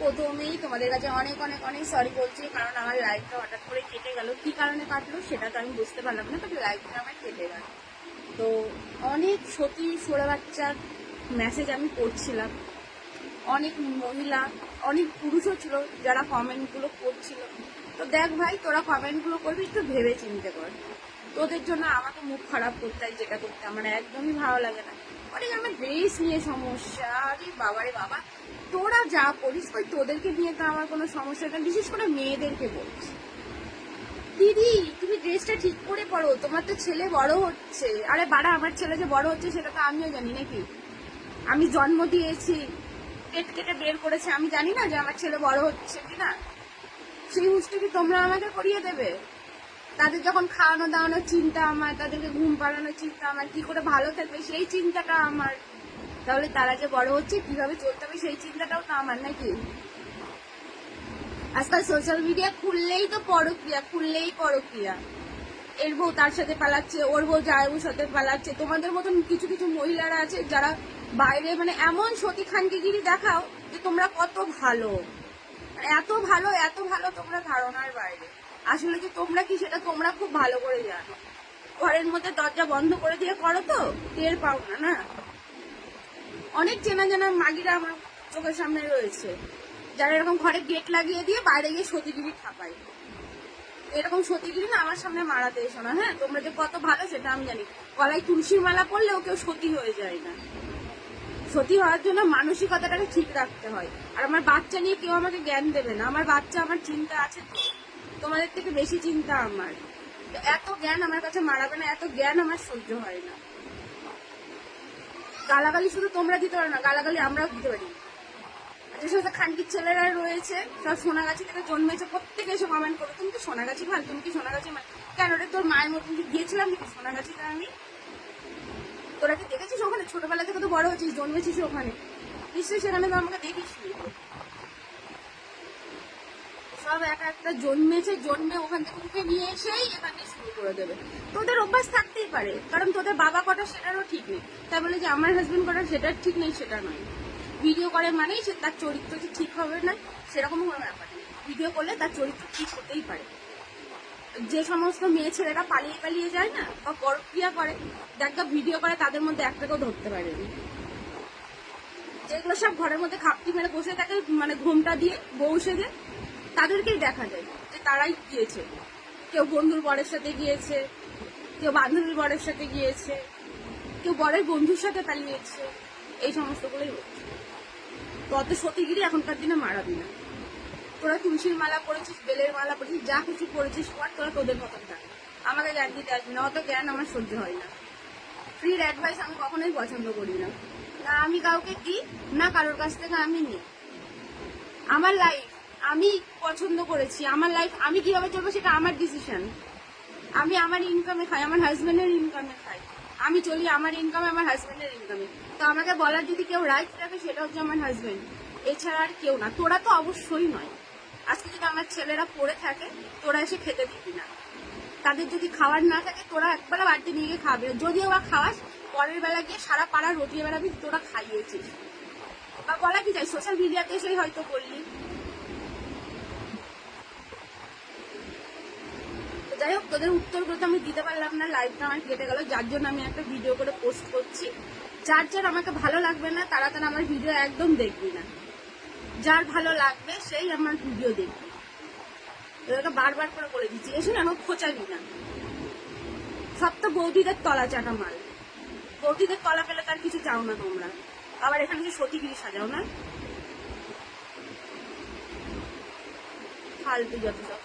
প্রথমেই তোমাদের কাছে অনেক অনেক অনেক সরি বলছি, কারণ আমার লাইফটা হঠাৎ করে কেটে গেল। কি কারণে কাটলো সেটা তো আমি বুঝতে পারলাম না তবে লাইফটা আমার কেটে গেল। তো অনেক সতী সোড়া বাচ্চার মেসেজ আমি পড়ছিলাম। অনেক মহিলা, অনেক পুরুষও ছিল যারা কমেন্টগুলো করছিল। তো দেখ ভাই, তোরা কমেন্টগুলো করবি, একটু ভেবে চিনতে কর। তোদের জন্য আমাকে মুখ খারাপ করতে হয়, যেটা করতে আমার একদমই ভালো লাগে না। অনেক আমার ড্রেস নিয়ে সমস্যা। আরে বাবারে বাবা। তোরা যা করিস ওই তোদেরকে নিয়ে তো আমার কোনো সমস্যা নেই। বিশেষ করে মেয়েদেরকে বলছি দিদি, তুমি ড্রেসটা ঠিক করে পড়ো তোমার তো ছেলে বড় হচ্ছে। আরে বাড়া, আমার ছেলে যে বড় হচ্ছে, সেটা তো আমিও জানি নাকি? আমি জন্ম দিয়েছি, পেট কেটে বের করেছে। আমি জানি না যে আমার ছেলে বড় হচ্ছে কিনা। সেই হুঁশটা কি তোমরা আমাকে করিয়ে দেবে। তাদের যখন খাওয়ানো দাওয়ানোর চিন্তা আমার, তাদেরকে ঘুম পাড়ানোর চিন্তা আমার, কি করে ভালো থাকবে সেই চিন্তাটা আমার। তাহলে তারা যে বড় হচ্ছে, কীভাবে চলতে হবে সেই চিন্তাটাও তো আমার নাকি। আজকাল সোশ্যাল মিডিয়া খুললেই তো পরক্রিয়া, খুললেই পরক্রিয়া। এর বউ তার সাথে পালাচ্ছে, ওর বউ জায়বুর সাথে পালাচ্ছে। তোমাদের মতন কিছু কিছু মহিলারা আছে যারা বাইরে মানে এমন সতী খানকিগিরি দেখাও যে তোমরা কত ভালো। মানে এত ভালো এত ভালো তোমরা ধারণার বাইরে। আসলে যে তোমরা কি সেটা তোমরা খুব ভালো করে জানো? ঘরের মধ্যে দরজা বন্ধ করে দিয়ে করো তো, টের পাও না না? অনেক চেনা জানা মাগিরা আমার চোখের সামনে রয়েছে, যারা এরকম ঘরে গেট লাগিয়ে দিয়ে বাইরে গিয়ে সতীগিরি ঠাপায়। এরকম সতীগিরি না আমার সামনে মারাতে এসো না হ্যাঁ? তোমরা যে কত ভালো সেটা আমি জানি। গলায় তুলসীর মালা পরলেও কেউ সতী হয়ে যায় না। সতী হওয়ার জন্য মানসিকতাটাকে ঠিক রাখতে হয়। আর আমার বাচ্চা নিয়ে কেউ আমাকে জ্ঞান দেবে না। আমার বাচ্চা, আমার চিন্তা আছে তো। তোমাদের থেকে বেশি চিন্তা আমার। তো এত জ্ঞান আমার কাছে মারাবে না, এত জ্ঞান আমার সহ্য হয় না। গালাগালি শুধু তোমরা দিতে পারো না, গালাগালি আমরাও দিতে পারি। যে সমস্ত খানকির ছেলেরা রয়েছে, সব সোনাগাছি থেকে জন্মেছে, প্রত্যেকে এসে কমেন্ট করো। তুমি কি সোনাগাছি মাল তুমি কি সোনাগাছি মাল কেন রে, তোর মায়ের মতন কি গিয়েছিলাম নাকি সোনাগাছিতে আমি? তোরা কি দেখেছিস ওখানে? ছোটবেলা থেকে তো বড় হয়েছিস, জন্মেছিস ওখানে। নিশ্চয়ই সেখানে তো আমাকে দেখিস সব এক একটা জন্মেছে, জন্মে ওখান থেকে উঠে নিয়ে এসেই এখানে শুরু করে দেবে। তোদের অভ্যাস থাকতেই পারে, কারণ তোদের বাবা কটা সেটারও ঠিক নেই। তাই বলে যে আমার হাজবেন্ড কটা সেটার ঠিক নেই, সেটা নয়। ভিডিও করে মানেই সে তার চরিত্র যে ঠিক হবে না, সেরকম কোনো ব্যাপার নেই। ভিডিও করলে তার চরিত্র ঠিক হতেই পারে। যে সমস্ত মেয়ে ছেলেরা পালিয়ে পালিয়ে যায় না, বা পরক্রিয়া করে দেখা ভিডিও করে তাদের মধ্যে একটাকেও ধরতে পারেনি যেগুলো সব ঘরের মধ্যে খাপটি মেরে বসে থাকে মানে ঘুমটা দিয়ে বউ সেজে তাদেরকেই দেখা যায় যে তারাই গিয়েছে। কেউ বন্ধুর বরের সাথে গিয়েছে, কেউ বান্ধবীর বরের সাথে গিয়েছে, কেউ বরের বন্ধুর সাথে পালিয়েছে, এই সমস্তগুলোই হচ্ছে। তো অত সতীগিরি এখনকার দিনে মারাবি না। তোরা তুলসীর মালা পরেছিস, বেলের মালা পরেছিস, যা কিছু পরেছিস পর তোরা তোদের মতন থাক। আমাকে জ্ঞান দিতে আসবি না, অত জ্ঞান আমার সহ্য হয় না। ফ্রির অ্যাডভাইস আমি কখনোই পছন্দ করি না। না আমি কাউকে দিই, না কারোর কাছ থেকে আমি নিই। আমার লাইফ আমি পছন্দ করেছি, আমার লাইফ আমি কীভাবে চলবো সেটা আমার ডিসিশন আমি আমার ইনকামে খাই, আমার হাজবেন্ডের ইনকামে খাই। আমি চলি আমার ইনকামে আমার হাজবেন্ডের ইনকামে তো আমাকে বলার যদি কেউ রাইট রাখে, সেটা হচ্ছে আমার হাজবেন্ড এছাড়া আর কেউ না। তোরা তো অবশ্যই নয়। আজকে যদি আমার ছেলেরা পড়ে থাকে, তোরা এসে খেতে দিবি না। তাদের যদি খাবার না থাকে, তোরা একবেলা বাড়িতে নিয়ে গিয়ে খাবে। যদিও বা খাওয়াস, পরের বেলা গিয়ে সারা পাড়া রটিয়ে বেড়াবি তোরা খাইয়েছিস। বা বলা কি চাই সোশ্যাল মিডিয়াতে এসেই হয়তো বললি। যাই হোক, তোদের উত্তরগুলো তো আমি দিতে পারলাম না লাইভটা আমার কেটে গেল। যার জন্য আমি একটা ভিডিও করে পোস্ট করছি। যার যার আমাকে ভালো লাগবে না, তারা তারা আমার ভিডিও একদম দেখবি না। যার ভালো লাগবে, সেই আমার ভিডিও দেখবি। তোদেরকে বারবার করে বলে দিচ্ছি, এসে না আমার খোঁচাবি না। সব তো বৌদিদের তলা চাটা মাল। বৌদিদের তলা পেলে তার কিছু চাও না তোমরা। আবার এখানে কি সতীগিরি সাজাও না? ফালতু যত সব।